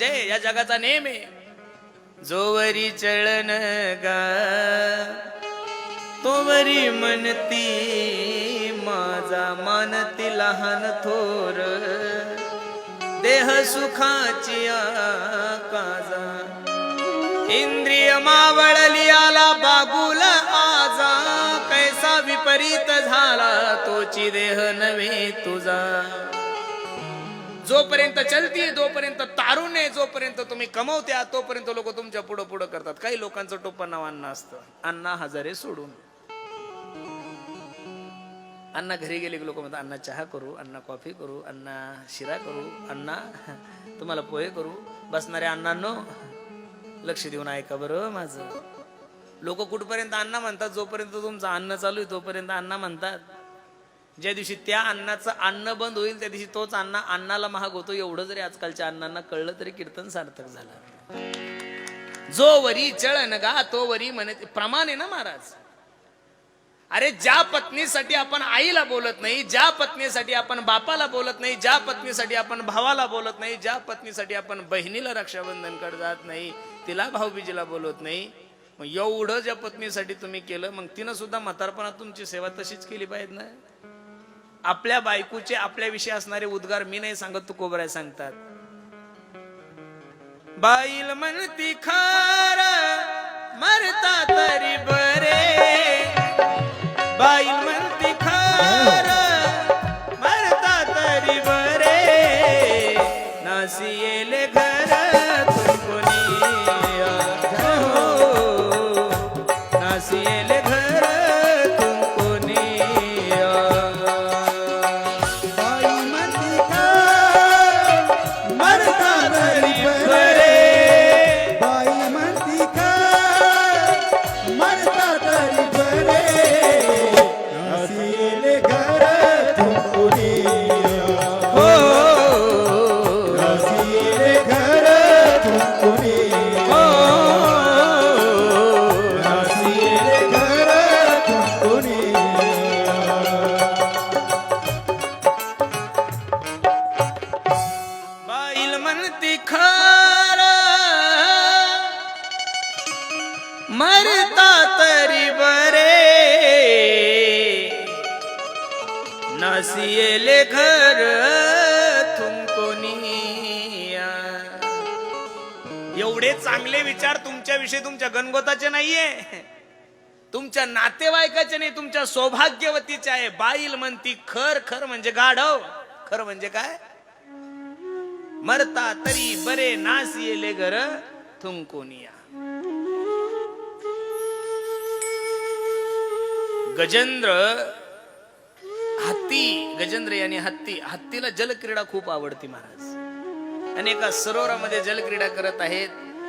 जय या जगाचा नेम आहे. जोवरी चळण गा तोवरी म्हणती माझा मानती लहान थोर देह सुखाची काजा इंद्रिय मावळली आला बागुल आजा कैसा विपरीत झाला तोची देह नव्हे तुझा. जोपर्यंत चलतीये जोपर्यंत तारुण्य आहे, जोपर्यंत तुम्ही कमवत्या तोपर्यंत लोक तुमच्या पुढं पुढं करतात. काही लोकांचं टोपण नाव अण्णा असतं. अण्णा हजारे सोडून. अण्णा घरी गेले की लोक म्हणतात अण्णा चहा करू अण्णा कॉफी करू अण्णा शिरा करू अण्णा तुम्हाला पोहे करू. बसणारे अण्णांनो लक्ष देऊन ऐका बरं माझं. लोक कुठपर्यंत अण्णा म्हणतात जोपर्यंत तुमचं अन्न चालू आहे तोपर्यंत अण्णा म्हणतात ज्या दिवशी त्या अन्नाचं अन्न बंद होईल त्या दिवशी तोच अण्णा अन्नाला महाग होतो. एवढं जरी आजकालच्या अण्णांना कळलं तरी कीर्तन सार्थक झालं. जो वरी चळन गा तो वरी म्हणे प्रमाण आहे ना महाराज? अरे ज्या पत्नीसाठी आपण आईला बोलत नाही ज्या पत्नीसाठी आपण बापाला बोलत नाही ज्या पत्नीसाठी आपण भावाला बोलत नाही ज्या पत्नीसाठी आपण बहिणीला रक्षाबंधनकडे जात नाही तिला भाऊबीजीला बोलत नाही मग एवढं ज्या पत्नीसाठी तुम्ही केलं मग तिनं सुद्धा म्हातारपणात तुमची सेवा तशीच केली पाहिजे ना? आपल्या बायकोचे आपल्याविषयी असणारे उद्गार मी नाही सांगत तू कोबराय सांगतात. बाईल म्हणती खार मरता तरी बरे. बाईल मरता तरी बरे। नासिएले घर एवढे चांगले विचार तुमच्याविषयी तुमच्या गणगोताचे नाहीये. तुमच्या नातेवाईकाचे नाही तुमच्या सौभाग्यवतीचे आहे. बाईल म्हणती खर खर म्हणजे गाढव. खर म्हणजे काय? मरता तरी बरे नास येले घर थुंकोनिया गजेंद्र हत्ती गजेंद्र यांनी हत्ती. हत्तीला जलक्रीडा खूप आवडती महाराज. आणि एका सरोवरामध्ये जलक्रीडा करत आहेत.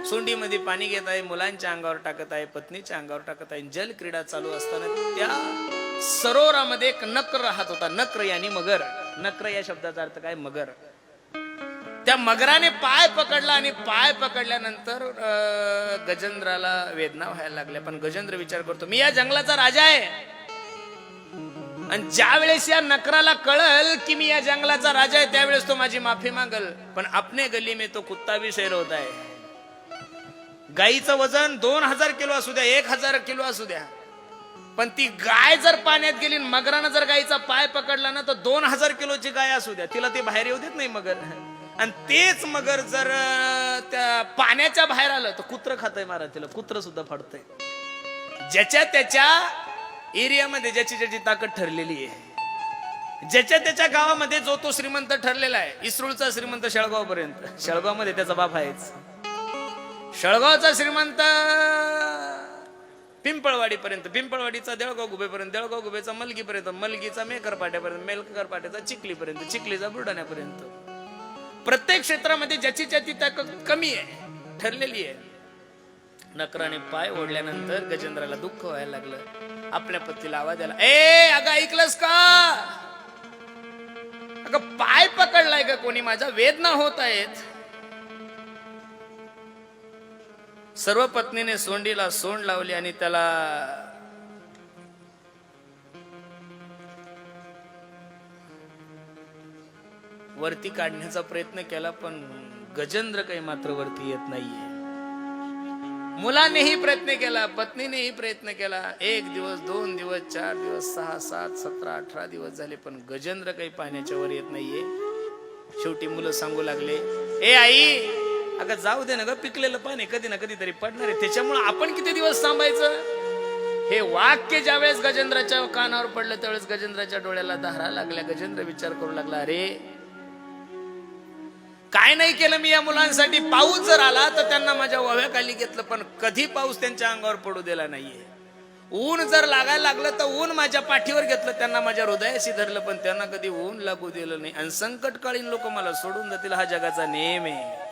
सोंडीमध्ये पाणी घेत आहे मुलांच्या अंगावर टाकत आहे पत्नीच्या अंगावर टाकत आहे. जलक्रीडा चालू असताना त्या सरोवरामध्ये एक नक्र राहत होता. नक्र यानी मगर. नक्र या शब्दाचा अर्थ काय? मगर. त्या मगराने पाय पकडला आणि पाय पकडल्यानंतर गजेंद्राला वेदना व्हायला लागल्या. पण गजेंद्र विचार करतो मी या जंगलाचा राजा आहे. आणि ज्या वेळेस या नकराला कळल की मी या जंगलाचा राजा आहे त्यावेळेस तो माझी माफी मागल. पण अपने गली में तो कुत्ता भी शेर आहे है. वजन दोन हजार किलो असू द्या एक हजार किलो असू द्या. पण ती गाय जर पाण्यात गेली मगरानं जर गायीचा पाय पकडला ना तर दोन हजार किलोची गाय असू द्या. तिला ते बाहेर येऊ देत नाही मगर. आणि तेच मगर जर त्या पाण्याच्या बाहेर आलं तर कुत्र खातय मारा तिला कुत्र सुद्धा फाडतंय. ज्याच्या त्याच्या एरियामध्ये ज्याची ज्याची ताकद ठरलेली आहे. ज्याच्या त्याच्या गावामध्ये जो तो श्रीमंत ठरलेला आहे इसरूळचा श्रीमंत शेळगाव पर्यंत शेळगावमध्ये त्याचा बाप आहेच. शेळगावचा श्रीमंत पिंपळवाडीपर्यंत पिंपळवाडीचा देळगाव गुबेपर्यंत देळगाव गुबेचा मलगीपर्यंत मलगीचा मेकर पाट्यापर्यंत मेलकर पाट्याचा चिखलीपर्यंत चिखलीचा बुलढाण्यापर्यंत. प्रत्येक क्षेत्रामध्ये ज्याची ज्याची ताकद कमी आहे ठरलेली आहे नकराने पाय ओढल्यानंतर गजेंद्राला दुःख व्हायला लागलं. आपल्या पत्नीला आवाज आला ए अगं ऐकलंस का? अगं पाय पकडलाय का कोणी माझा वेदना होत आहेत. सर्व पत्नीने सोंडीला सोंड लावली आणि त्याला वरती काढण्याचा प्रयत्न केला पण गजेंद्र काही मात्र वरती येत नाहीये. मुलानेही प्रयत्न केला पत्नीनेही प्रयत्न केला. एक दिवस दोन दिवस चार दिवस सहा सात सतरा अठरा दिवस झाले पण गजेंद्र काही पाण्याच्या वर येत नाहीये. शेवटी मुलं सांगू लागले ए आई अगं जाऊ दे ना ग पिकलेलं पाणी कधी ना कधी तरी पडणार आहे. त्याच्यामुळे आपण किती दिवस थांबायचं? हे वाक्य ज्यावेळेस गजेंद्राच्या कानावर पडलं त्यावेळेस गजेंद्राच्या डोळ्याला धारा लागल्या. गजेंद्र विचार करू लागला अरे काय नाही केलं मी या मुलांसाठी? पाऊस जर आला तर त्यांना माझ्या वव्याखाली घेतलं पण कधी पाऊस त्यांच्या अंगावर पडू दिला नाहीये. ऊन जर लागायला लागलं तर ऊन माझ्या पाठीवर घेतलं त्यांना माझ्या हृदयाशी धरलं पण त्यांना कधी ऊन लागू दिलं नाही. आणि संकटकालीन लोक मला सोडून जातील हा जगाचा नेम आहे.